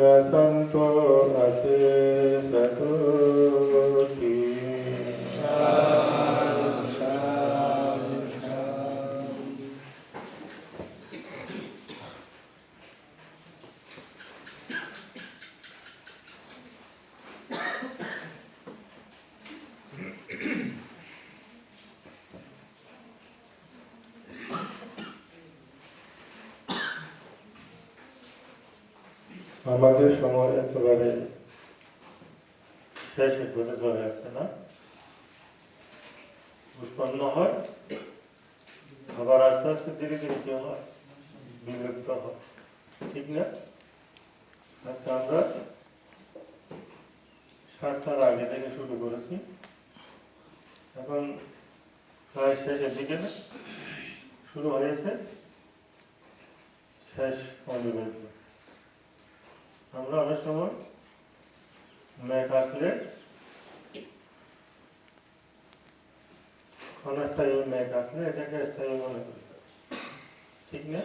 Amen. আমাদের সময় একেবারে শেষের দিকে চলে আসছে না? উৎপন্ন হয়, আবার আস্তে আস্তে ধীরে ধীরে কি বিলুপ্ত হয়। ঠিক না? আজকে আমরা সাতটার আগে থেকে শুরু করেছি। এখন প্রায় শেষের দিকে শুরু হয়েছে। শেষ অনিবার্য আমরা অনেক সময় মেঘ আসলে ক্ষণস্থায়ী মেঘ আসলে এটাকে স্থায়ী মনে করি ঠিক না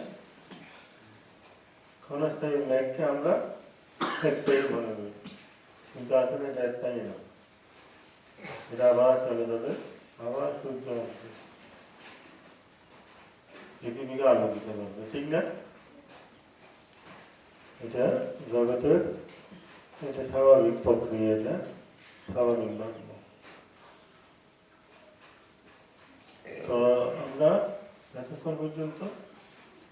ক্ষণস্থায়ী মেঘকে আমরা স্থায়ী মনে করি কিন্তু আসলে এটা স্থায়ী না এটা আবার চলে যাবে আবার সূর্য আসবে পৃথিবীকে আলোকিত করবে ঠিক না এটা জগতের, এটা স্বাভাবিক প্রক্রিয়া, এটা স্বাভাবিক ঘটনা তো আমরা এতক্ষণ পর্যন্ত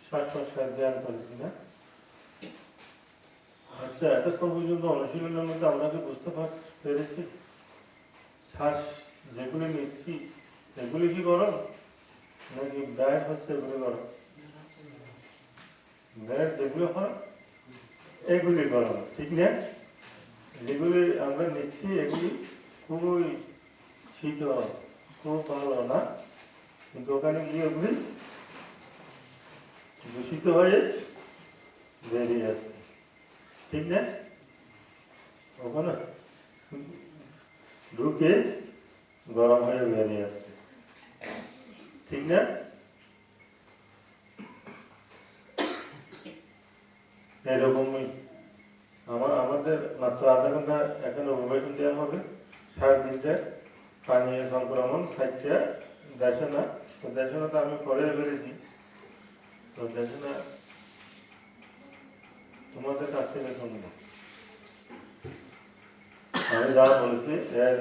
শ্বাস প্রশ্বাস ধ্যান করেছি না। আচ্ছা এতক্ষণ পর্যন্ত অনুশীলনের মধ্যে আমরা বুঝতে পার- পেরেছি, শ্বাস যেগুলি নিচ্ছি, এগুলি কি গরম? নাকি ব্যাট হচ্ছে এগুলি গরম? ব্যাট যেগুলো হয় এগুলি গরম ঠিক না? যেগুলি আমরা নিচ্ছি, এগুলি খুবই শীতল খুব ভালো না? কিন্তু ওখানে গিয়ে এগুলি দূষিত হয়ে বেরিয়ে আসছে ঠিক না? ওখানে ঢুকে গরম হয়ে বেরিয়ে আসছে ঠিক না? এরকমই আমাদের মাত্র আধা ঘণ্টা এখন অভিবাসন দেওয়া হবে। সাড়ে তিনটে, পানীয় সংক্রমণ সাইটটা দেশে না তো দেশে না তো আমি পরে বেরিয়েছি তো দেশে না তোমাদের কাছ থেকে শুনব। আমি যা বলেছি, এর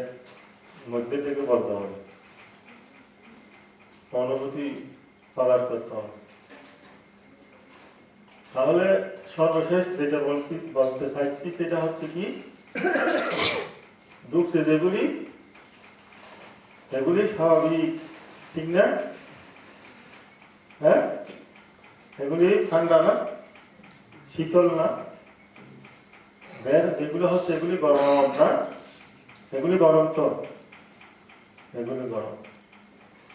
মধ্যে থেকে বলতে হবে। অনুভূতি প্রকাশ করতে হবে। তাহলে সর্বশেষ যেটা বলছি, বলতে চাইছি সেটা হচ্ছে কি, দুঃখে যেগুলি এগুলি স্বাভাবিক, ঠিক না? হ্যাঁ? এগুলি ঠান্ডা না, শীতল না। যেগুলো হচ্ছে এগুলি গরম না এগুলি গরম তো এগুলি গরম।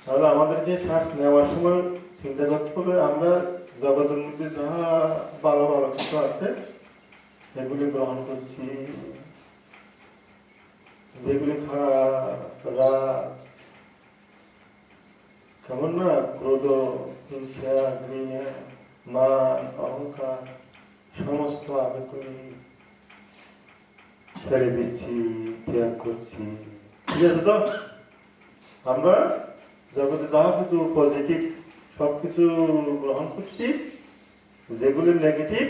তাহলে আমাদেরকে শ্বাস নেওয়ার সময় চিন্তা করতে হবে, আমরা জগতের মধ্যে যাহা ভালো ভালো কিছু আছে, সেগুলি গ্রহণ করছি। যেগুলি খারাপ কেমন না, ক্রোধ, হিংসা, ঘৃণা, মান, অহংকার, সমস্ত আবেগগুলি ছেড়ে দিচ্ছি, ত্যাগ করছি। ঠিক আছে তো? আমরা জগতে যাহা কিছু পজিটিভ সব কিছু গ্রহণ করছি, যেগুলি নেগেটিভ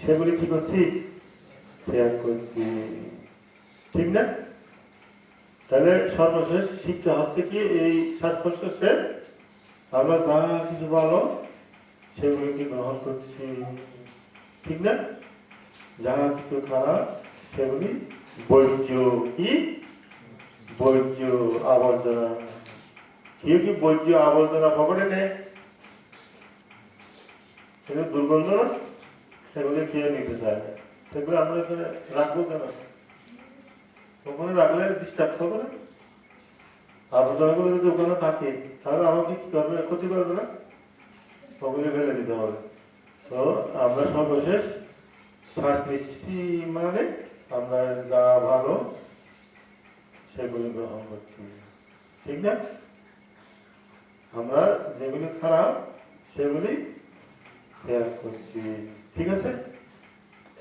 সেগুলি কি করছি? ত্যাগ করছি। ঠিক না? তাহলে সর্বশেষ শিক্ষা হচ্ছে কি, এই শ্বাস প্রশ্বাসের আমরা যা কিছু ভালো সেগুলিকে গ্রহণ করছি? ঠিক না? যা কিছু খারাপ, সেগুলি বর্জ্য কি? বর্জ্য আবর্জনা। কেউ কি বর্জ্য আবর্জনা পকেটে সেগুলো দুর্গন্ধ না? সেগুলি কেউ নিতে চায়? সেগুলো আমরা এখানে রাখব কেন? ওখানে রাখলে ডিস্টার্ব হবে না? আবর্জনাগুলো যদি ওখানে থাকে, তাহলে আমাকে কি করবে? ক্ষতি করবে না? ওগুলি ফেলে দিতে হবে। তো আমরা সর্বশেষ শ্বাস নিচ্ছি মানে আমরা যা ভালো সেগুলি গ্রহণ করছি। ঠিক না? আমরা যেগুলি খারাপ, সেগুলি শেয়ার করছি। ঠিক আছে?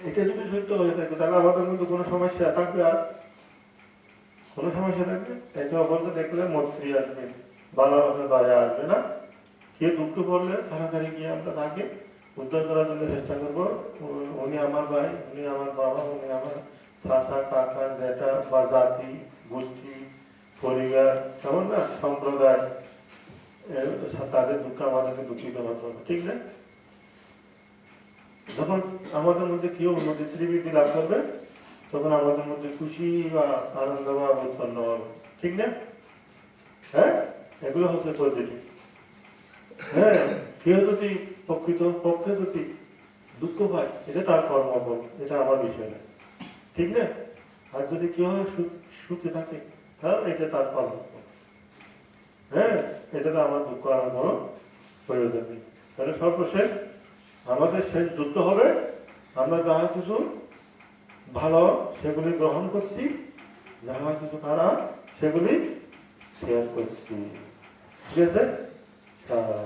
এটা যদি সত্য হয়ে থাকে, তাহলে আমাদের মধ্যে কোনো সমস্যা থাকবে আর? কোনো সমস্যা থাকবে? একে অপরকে দেখলে মৈত্রী আসবে ভালোবাসা দয়া আসবে না। কে দুঃখ করলে তাড়াতাড়ি গিয়ে আমরা তাকে উদ্ধার করার জন্য চেষ্টা করব। উনি আমার ভাই, উনি আমার বাবা, উনি আমার চাচা, কাকা, জেঠা বা জাতি, গোষ্ঠী, পরিবার, কেমন না? সম্প্রদায়। তাদের দুঃখ আমাদেরকে দুঃখিত ঠিক না? যখন আমাদের মধ্যে কেউ উন্নতি শ্রীবৃদ্ধি লাভ করবে, তখন আমাদের মধ্যে খুশি বা আনন্দ বা উৎপন্ন হবে, ঠিক না? হ্যাঁ? এগুলো হচ্ছে পজিটিভ হ্যাঁ? কেউ যদি প্রকৃত, পক্ষে যদি দুঃখ পায়, এটা তার কর্মফল এটা আমার বিষয় না, ঠিক না? আর যদি কেউ সুখে থাকে তাহলে এটা তার কর্মফল হ্যাঁ? এটাতে আমার দুঃখ, আর কোনো প্রয়োজন নেই। তাহলে সর্বশেষ, আমাদের শেষ যুদ্ধ হবে। আমরা যাহা কিছু ভালো সেগুলি গ্রহণ করছি যাহা কিছু খারাপ সেগুলি শেয়ার করছি। ঠিক আছে? সারা